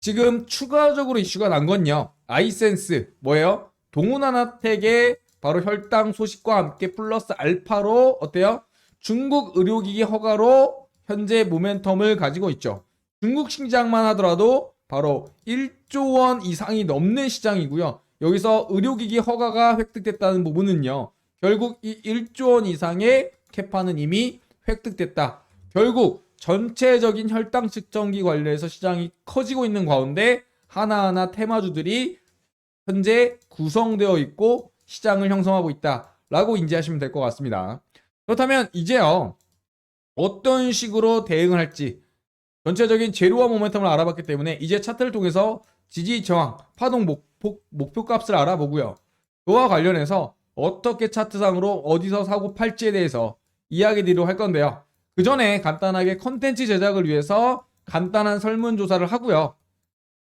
지금 추가적으로 이슈가 난 건요. 아이센스 뭐예요? 동훈하나텍의 바로 혈당 소식과 함께 플러스 알파로 어때요? 중국 의료기기 허가로 현재 모멘텀을 가지고 있죠. 중국 시장만 하더라도 바로 1조 원 이상이 넘는 시장이고요. 여기서 의료기기 허가가 획득됐다는 부분은요. 결국 이 1조 원 이상의 캐파는 이미 획득됐다. 결국 전체적인 혈당 측정기 관련해서 시장이 커지고 있는 가운데 하나하나 테마주들이 현재 구성되어 있고 시장을 형성하고 있다라고 인지하시면 될 것 같습니다. 그렇다면 이제요 어떤 식으로 대응을 할지 전체적인 재료와 모멘텀을 알아봤기 때문에 이제 차트를 통해서 지지 저항, 파동 목표, 목표 값을 알아보고요. 그와 관련해서 어떻게 차트상으로 어디서 사고 팔지에 대해서 이야기 드리도록 할 건데요. 그 전에 간단하게 컨텐츠 제작을 위해서 간단한 설문조사를 하고요.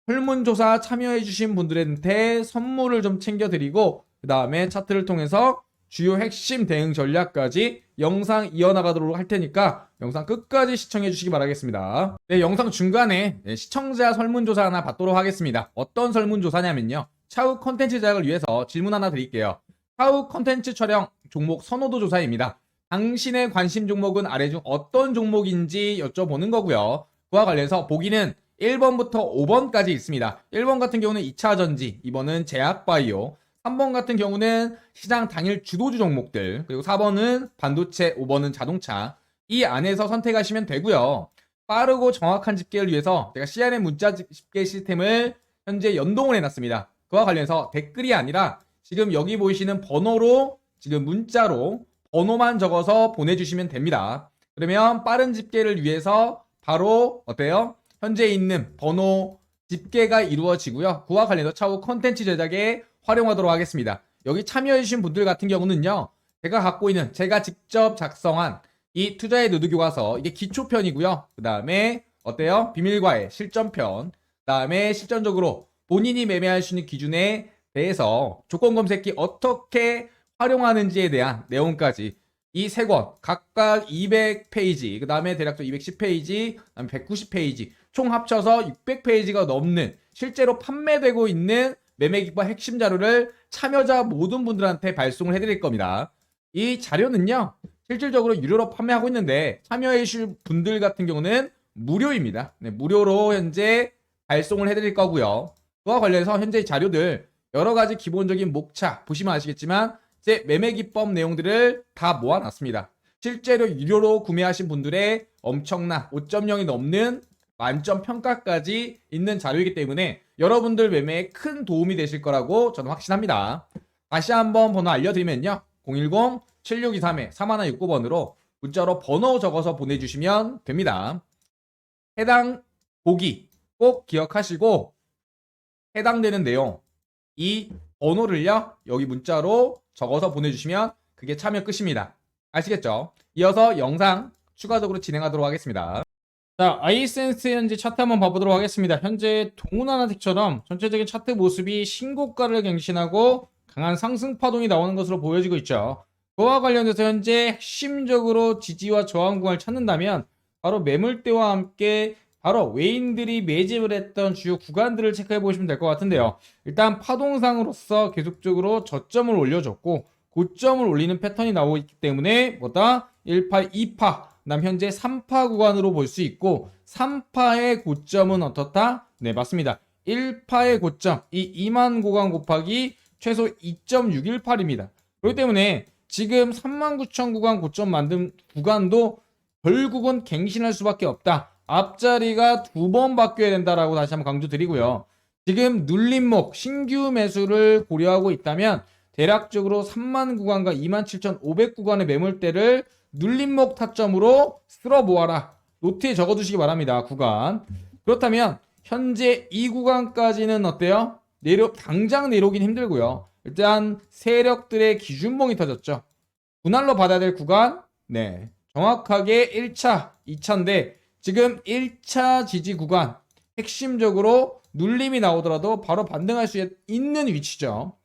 설문조사 참여해주신 분들한테 선물을 좀 챙겨드리고, 그 다음에 차트를 통해서 주요 핵심 대응 전략까지 영상 이어나가도록 할 테니까 영상 끝까지 시청해 주시기 바라겠습니다. 네, 영상 중간에 네, 시청자 설문조사 하나 받도록 하겠습니다. 어떤 설문조사냐면요. 차후 컨텐츠 제작을 위해서 질문 하나 드릴게요. 차후 컨텐츠 촬영 종목 선호도 조사입니다. 당신의 관심 종목은 아래 중 어떤 종목인지 여쭤보는 거고요. 그와 관련해서 보기는 1번부터 5번까지 있습니다. 1번 같은 경우는 2차 전지, 2번은 제약바이오, 3번 같은 경우는 시장 당일 주도주 종목들, 그리고 4번은 반도체, 5번은 자동차. 이 안에서 선택하시면 되고요. 빠르고 정확한 집계를 위해서 제가 CRM 문자 집계 시스템을 현재 연동을 해놨습니다. 그와 관련해서 댓글이 아니라 지금 여기 보이시는 번호로 지금 문자로 번호만 적어서 보내주시면 됩니다. 그러면 빠른 집계를 위해서 바로 어때요? 현재 있는 번호 집계가 이루어지고요. 그와 관련해서 차후 컨텐츠 제작에 활용하도록 하겠습니다. 여기 참여해주신 분들 같은 경우는요. 제가 갖고 있는 제가 직접 작성한 이 투자의 누드 교과서 이게 기초편이고요. 그 다음에 어때요? 비밀과의 실전편. 그 다음에 실전적으로 본인이 매매할 수 있는 기준에 대해서 조건 검색기 어떻게 활용하는지에 대한 내용까지 이 세 권 각각 200페이지 그 다음에 대략적으로 210페이지 그 다음에 190페이지 총 합쳐서 600페이지가 넘는 실제로 판매되고 있는 매매기법 핵심 자료를 참여자 모든 분들한테 발송을 해드릴 겁니다. 이 자료는요 실질적으로 유료로 판매하고 있는데 참여해 주실 분들 같은 경우는 무료입니다. 네, 무료로 현재 발송을 해드릴 거고요. 그와 관련해서 현재 이 자료들 여러 가지 기본적인 목차 보시면 아시겠지만 제 매매 기법 내용들을 다 모아놨습니다. 실제로 유료로 구매하신 분들의 엄청난 5.0이 넘는 만점 평가까지 있는 자료이기 때문에 여러분들 매매에 큰 도움이 되실 거라고 저는 확신합니다. 다시 한번 번호 알려드리면요. 010-7623-3169번으로 문자로 번호 적어서 보내주시면 됩니다. 해당 보기 꼭 기억하시고 해당되는 내용 이 번호를요 여기 문자로 적어서 보내주시면 그게 참여 끝입니다. 아시겠죠? 이어서 영상 추가적으로 진행하도록 하겠습니다. 자, 아이센스 현재 차트 한번 봐보도록 하겠습니다. 현재 동훈하나텍처럼 전체적인 차트 모습이 신고가를 갱신하고 강한 상승 파동이 나오는 것으로 보여지고 있죠. 그와 관련해서 현재 핵심적으로 지지와 저항 구간을 찾는다면 바로 매물대와 함께 바로 외인들이 매집을 했던 주요 구간들을 체크해 보시면 될 것 같은데요. 일단 파동상으로서 계속적으로 저점을 올려줬고 고점을 올리는 패턴이 나오고 있기 때문에 뭐다 1파, 2파, 그다음 현재 3파 구간으로 볼 수 있고 3파의 고점은 어떻다? 네 맞습니다. 1파의 고점 이 2만 구간 곱하기 최소 2.618입니다. 그렇기 때문에 지금 39,000 구간 고점 만든 구간도 결국은 갱신할 수밖에 없다. 앞자리가 두 번 바뀌어야 된다라고 다시 한번 강조드리고요. 지금 눌림목 신규 매수를 고려하고 있다면 대략적으로 3만 구간과 27,500 구간의 매물대를 눌림목 타점으로 쓸어 모아라. 노트에 적어두시기 바랍니다. 구간. 그렇다면 현재 이 구간까지는 어때요? 내려 당장 내려오긴 힘들고요. 일단 세력들의 기준봉이 터졌죠. 분할로 받아야 될 구간, 네 정확하게 1차, 2차인데 지금 1차 지지 구간 핵심적으로 눌림이 나오더라도 바로 반등할 수 있는 위치죠.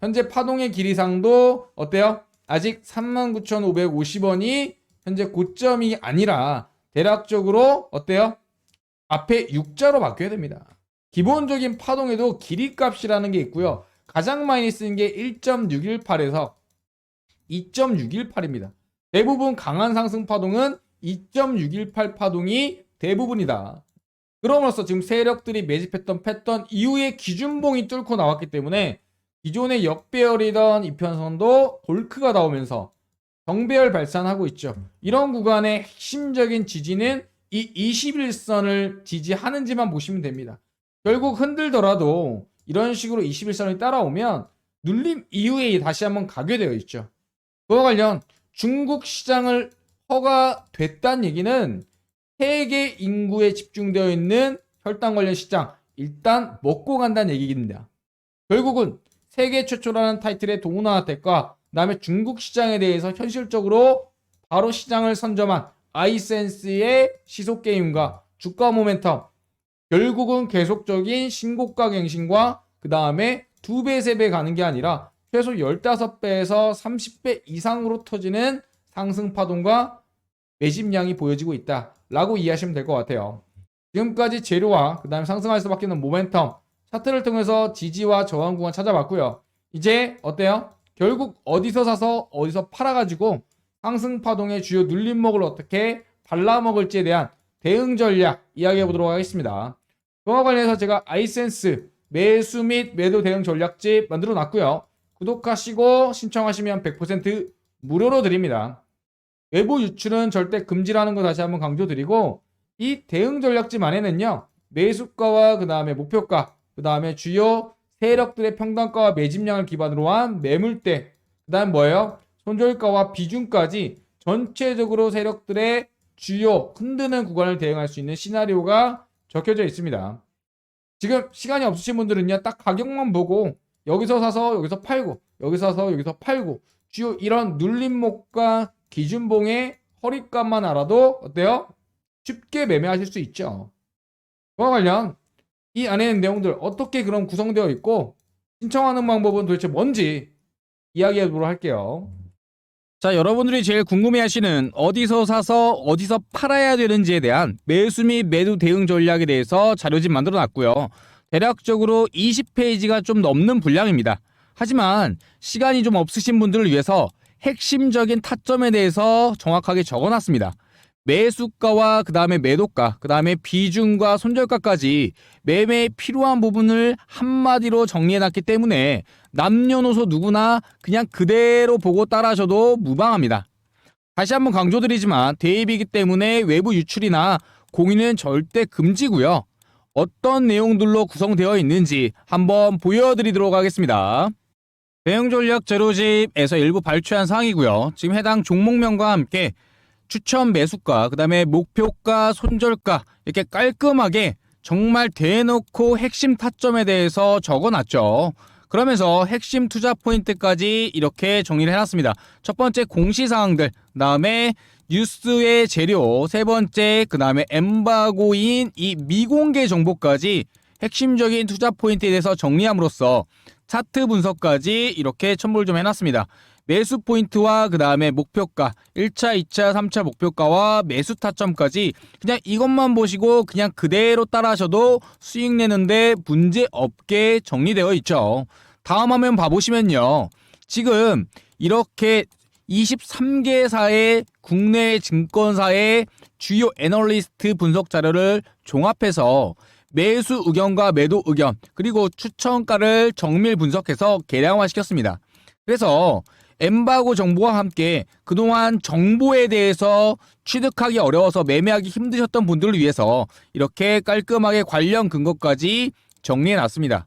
현재 파동의 길이상도 어때요? 아직 39,550원이 현재 고점이 아니라 대략적으로 어때요? 앞에 6자로 바뀌어야 됩니다. 기본적인 파동에도 길이 값이라는 게 있고요. 가장 많이 쓰는 게 1.618에서 2.618입니다. 대부분 강한 상승 파동은 2.618 파동이 대부분이다. 그럼으로써 지금 세력들이 매집했던 패턴 이후에 기준봉이 뚫고 나왔기 때문에 기존의 역배열이던 이편선도 돌크가 나오면서 정배열 발산하고 있죠. 이런 구간의 핵심적인 지지는 이 21선을 지지하는지만 보시면 됩니다. 결국 흔들더라도 이런 식으로 21선이 따라오면 눌림 이후에 다시 한번 가게 되어 있죠. 그와 관련 중국 시장을 허가 됐다는 얘기는 세계 인구에 집중되어 있는 혈당 관련 시장 일단 먹고 간다는 얘기입니다. 결국은 세계 최초라는 타이틀의 동우나화택과 그다음에 중국 시장에 대해서 현실적으로 바로 시장을 선점한 아이센스의 시속 게임과 주가 모멘텀 결국은 계속적인 신고가 갱신과 그 다음에 두 배, 세배 가는 게 아니라 최소 15배에서 30배 이상으로 터지는 상승 파동과 매집량이 보여지고 있다라고 이해하시면 될 것 같아요. 지금까지 재료와 그 다음에 상승할 수밖에 없는 모멘텀 차트를 통해서 지지와 저항 구간 찾아봤고요. 이제 어때요? 결국 어디서 사서 어디서 팔아가지고 상승 파동의 주요 눌림목을 어떻게 발라먹을지에 대한 대응 전략 이야기해 보도록 하겠습니다. 그와 관련해서 제가 아이센스 매수 및 매도 대응 전략집 만들어 놨고요. 구독하시고 신청하시면 100% 무료로 드립니다. 외부 유출은 절대 금지라는 거 다시 한번 강조드리고 이 대응 전략집 안에는요. 매수가와 그 다음에 목표가 그 다음에 주요 세력들의 평단가와 매집량을 기반으로 한 매물대 그 다음 뭐예요? 손절가와 비중까지 전체적으로 세력들의 주요 흔드는 구간을 대응할 수 있는 시나리오가 적혀져 있습니다. 지금 시간이 없으신 분들은요, 딱 가격만 보고 여기서 사서 여기서 팔고, 여기서 사서 여기서 팔고, 주요 이런 눌림목과 기준봉의 허리값만 알아도 어때요? 쉽게 매매하실 수 있죠. 그와 관련 이 안에 있는 내용들 어떻게 그럼 구성되어 있고 신청하는 방법은 도대체 뭔지 이야기해 보도록 할게요. 자, 여러분들이 제일 궁금해 하시는 어디서 사서 어디서 팔아야 되는지에 대한 매수 및 매도 대응 전략에 대해서 자료집 만들어 놨고요. 대략적으로 20페이지가 좀 넘는 분량입니다. 하지만 시간이 좀 없으신 분들을 위해서 핵심적인 타점에 대해서 정확하게 적어 놨습니다. 매수가와 그 다음에 매도가, 그 다음에 비중과 손절가까지 매매에 필요한 부분을 한마디로 정리해놨기 때문에 남녀노소 누구나 그냥 그대로 보고 따라하셔도 무방합니다. 다시 한번 강조드리지만 대입이기 때문에 외부 유출이나 공유는 절대 금지고요. 어떤 내용들로 구성되어 있는지 한번 보여드리도록 하겠습니다. 대응 전략 제로집에서 일부 발췌한 사항이고요. 지금 해당 종목명과 함께 추천 매수가, 그 다음에 목표가, 손절가 이렇게 깔끔하게 정말 대놓고 핵심 타점에 대해서 적어놨죠. 그러면서 핵심 투자 포인트까지 이렇게 정리를 해놨습니다. 첫 번째 공시사항들, 그 다음에 뉴스의 재료, 세 번째, 그 다음에 엠바고인 이 미공개 정보까지 핵심적인 투자 포인트에 대해서 정리함으로써 차트 분석까지 이렇게 첨부를 좀 해놨습니다. 매수 포인트와 그 다음에 목표가 1차, 2차, 3차 목표가와 매수 타점까지 그냥 이것만 보시고 그냥 그대로 따라하셔도 수익 내는데 문제 없게 정리되어 있죠. 다음 화면 봐보시면요. 지금 이렇게 23개사의 국내 증권사의 주요 애널리스트 분석 자료를 종합해서 매수 의견과 매도 의견 그리고 추천가를 정밀 분석해서 계량화시켰습니다. 그래서 엠바고 정보와 함께 그동안 정보에 대해서 취득하기 어려워서 매매하기 힘드셨던 분들을 위해서 이렇게 깔끔하게 관련 근거까지 정리해 놨습니다.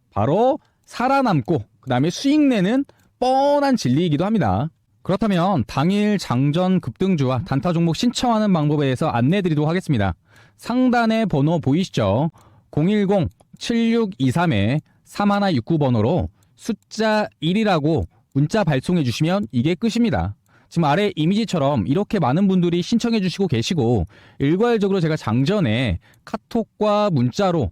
바로 살아남고 그 다음에 수익 내는 뻔한 진리이기도 합니다. 그렇다면 당일 장전 급등주와 단타 종목 신청하는 방법에 대해서 안내 드리도록 하겠습니다. 상단에 번호 보이시죠? 010-7623-3169번호로 숫자 1이라고 문자 발송해 주시면 이게 끝입니다. 지금 아래 이미지처럼 이렇게 많은 분들이 신청해 주시고 계시고 일괄적으로 제가 장전에 카톡과 문자로